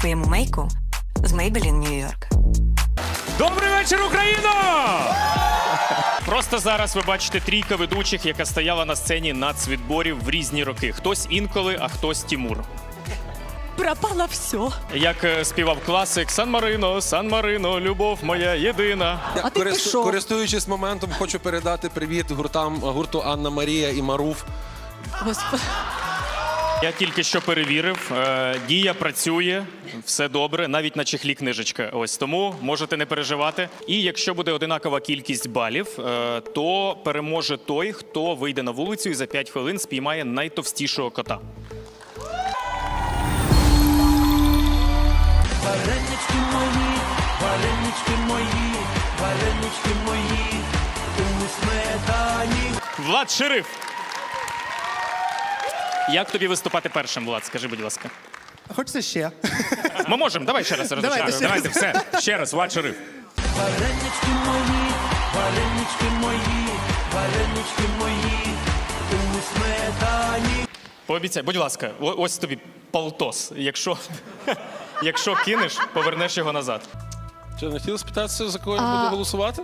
своєму мейку з Maybelline New York. Добрий вечір, Україно! Просто зараз ви бачите трійка ведучих, яка стояла на сцені нацвідборів в різні роки. Хтось інколи, а хтось Тімур. Пропало все. Як е, співав класик Сан Марино, Сан Марино, любов моя єдина. А ти пішов. Користуючись моментом, хочу передати привіт гуртам гурту Анна Марія і Маруф. Господи. Я тільки що перевірив. е, Дія працює, все добре, навіть на чехлі книжечка. Ось тому можете не переживати. І якщо буде одинакова кількість балів, е, то переможе той, хто вийде на вулицю і за 5 хвилин спіймає найтовстішого кота. Варенички мої, варенички мої, варенички мої, у сметані. Влад Шериф. Як тобі виступати першим, Влад? Скажи, будь ласка. Хочеться ще. Ми можемо, давай ще раз Давайте ще Давайте все. Ще раз, Влад Шериф. Варенички мої, варенички мої, варенички мої, у сметані. Пообіцяй, будь ласка, о- ось тобі полтос. Якщо, якщо кинеш, повернеш його назад. Чи не хотіли спитатися, за кого я буду голосувати?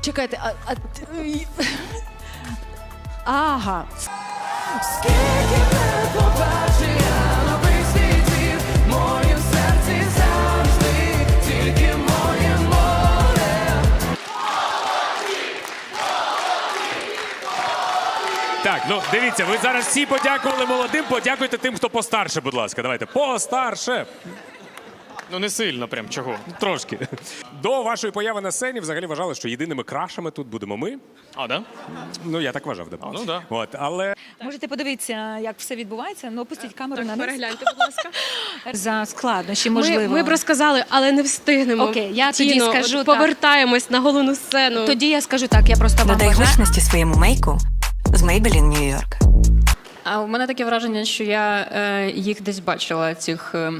Чекайте, а. а... й- Ага. Так, ну дивіться, ви зараз всі подякували молодим. Подякуйте тим, хто постарше, будь ласка. Давайте. Постарше. Ну не сильно, прям чого. Трошки. До вашої появи на сцені взагалі вважали, що єдиними крашами тут будемо ми. А, да? Ну, я так вважав. Да. А, ну да. От, але Можете подивитися, як все відбувається. Ну, опустіть камеру на низ. Перегляньте, будь ласка. За складнощі, можливо. Ми, ми б розказали, але не встигнемо. Окей, я тоді Тіно, скажу от так. Повертаємось на головну сцену. Тоді я скажу так, я просто вам Додай гучності своєму мейку з Maybelline New York. А у мене таке враження, що я е, їх десь бачила, цих е,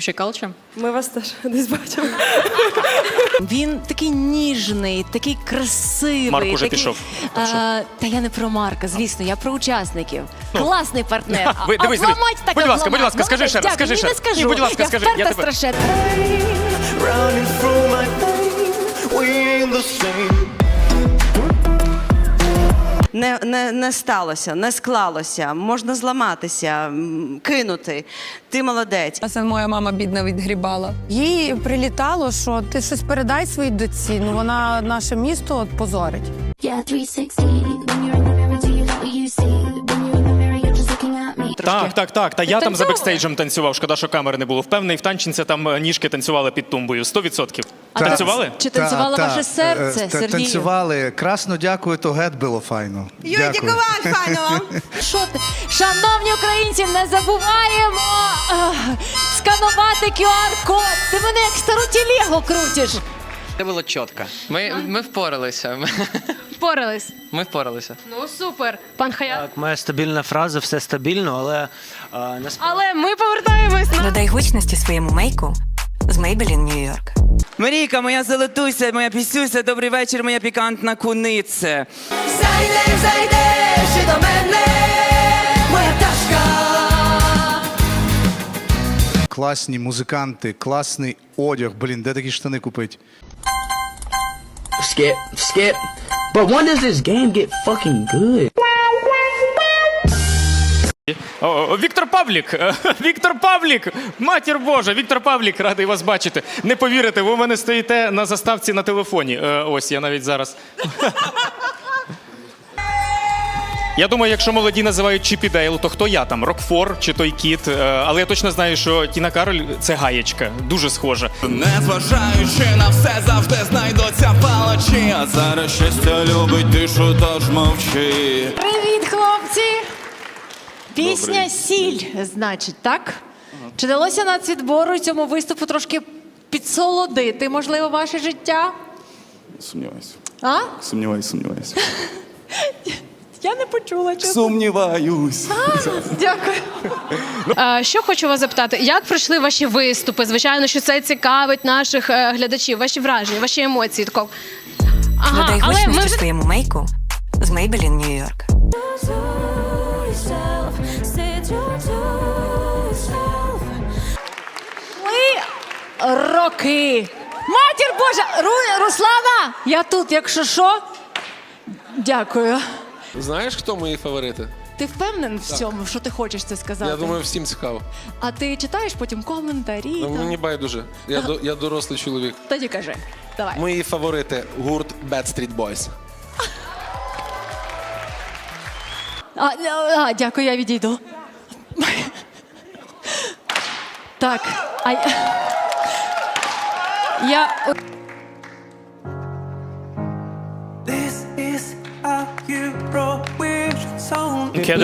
фіші калча. Ми вас теж десь бачили. Він такий ніжний, такий красивий. Марк уже такий, пішов. А, та я не про Марка, звісно, я про учасників. Класний партнер. Ну. Ви- А дивись, обламать дивись. так Будь ласка, будь обламать. ласка, скажи ще раз, Дякую, скажи ні, ще не скажу. Ні, будь ласка, скажи, я я тебе- страшенно. Running through my Не, не, не сталося, не склалося, можна зламатися, кинути. Ти молодець. А це моя мама бідна відгрібала. Їй прилітало, що ти щось передай своїй доці. Ну вона наше місто от позорить. Yeah, 360. Me. Так, так, так. Та я там за бекстейджем танцював. Шкода, що камери не було. Впевнений, в танчинця там е, ніжки танцювали під тумбою. 100%. А Танцювали? Чи танцювало Та, ваше та, серце, е, та- Сергію? Танцювали. Красно дякую, то гет було файно. Дякую. Що ти? Шановні українці, не забуваємо а, сканувати QR-код. Ти мене як стару тілегу крутиш. Це було чітко. Ми, ми впоралися. Впорались. Ми впоралися. Ну супер. Пан Хаят. Так, моя стабільна фраза, все стабільно, але а, насправді. Але ми повертаємось на Додай гучності своєму мейку з Maybelline New York. Марійка, моя золотуся, моя пісюся, добрий вечір, моя пікантна куниця. Зайдеш, зайдеш до мене, моя пташка. Класні музиканти, класний одяг. Блін, де такі штани купити? Skip, skip. But when does this game get fucking good? О, о, Віктор Павлік! Е, Віктор Павлік! Матір Божа, Віктор Павлік, радий вас бачити. Не повірите, ви у мене стоїте на заставці на телефоні. Е, Ось я навіть зараз. Я думаю, якщо молоді називають Чіпі Дейл, то хто я там? Рокфор чи той кіт? Е, Але я точно знаю, що Тіна Кароль це гаєчка. Дуже схожа. Незважаючи на все, завжди знайдуться палачі. А зараз щастя любить тишу, тож мовчи. Привіт, хлопці! Пісня Сіль, значить, так? Чи далося на цвітбору цьому виступу трошки підсолодити, можливо, ваше життя? Сумніваюся. А? Сумніваюся, сумніваюся. Я не почула, чесно. Сумніваюсь. Дякую. Е, що хочу вас запитати, як пройшли ваші виступи? Звичайно, що це цікавить наших е, глядачів, ваші враження, ваші емоції. Тако. Ага, Додай але ми гучності вже своєму мейку з Maybelline New York. роки. Матір Божа! Ру... Руслана! Я тут, якщо що. Дякую. Знаєш, хто мої фаворити? Ти впевнений в цьому, що ти хочеш це сказати? Я думаю, всім цікаво. А ти читаєш потім коментарі? Ну. Мені байдуже. Я, до, я дорослий чоловік. Тоді кажи. Давай. Мої фаворити гурт Bad Street Boys. А, а, дякую, я відійду. Так. А... я- Я.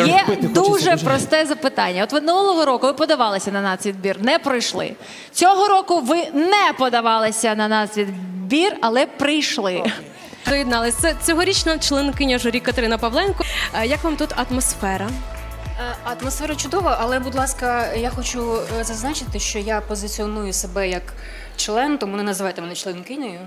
Є дуже просте запитання. От минулого року ви подавалися на нацвідбір, не пройшли. Цього року ви не подавалися на нацвідбір, але прийшли. Доєдналися. Це цьогорічна членкиня журі Катерина Павленко. Е, Як вам тут атмосфера? Е, Атмосфера чудова, але, будь ласка, я хочу е, зазначити, що я позиціоную себе як член, тому не називайте мене членкинею.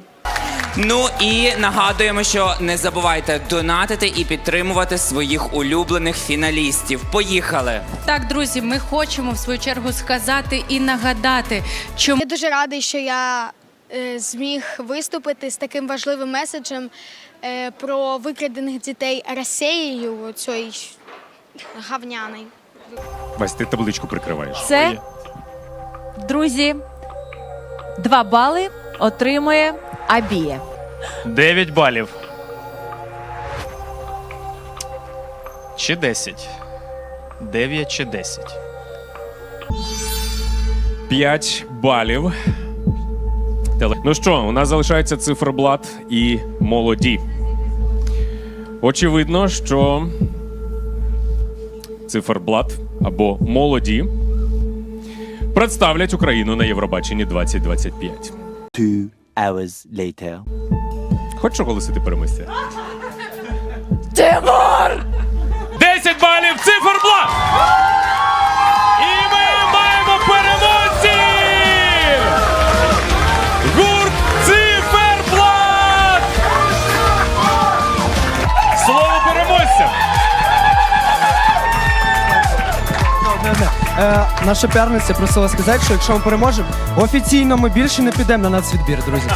Ну і нагадуємо, що не забувайте донатити і підтримувати своїх улюблених фіналістів. Поїхали! Так, друзі, ми хочемо в свою чергу сказати і нагадати, чому Я дуже радий, що я е, зміг виступити з таким важливим меседжем е, про викрадених дітей Росією, цієї гавняний. Вась, ти табличку прикриваєш. Це, друзі, два бали отримує Абія. 9 балів. Чи 10? 9 чи 10? 5 балів. Теле- Ну що, у нас залишається циферблат і молоді. Очевидно, що циферблат або молоді представлять Україну на Євробаченні 2025. Two hours later. Хочеш оголосити перемистя? Тимур! 10 балів циферблат! Наша піарниця просила сказати, що якщо ми переможемо, офіційно ми більше не підемо на нацвідбір, друзі.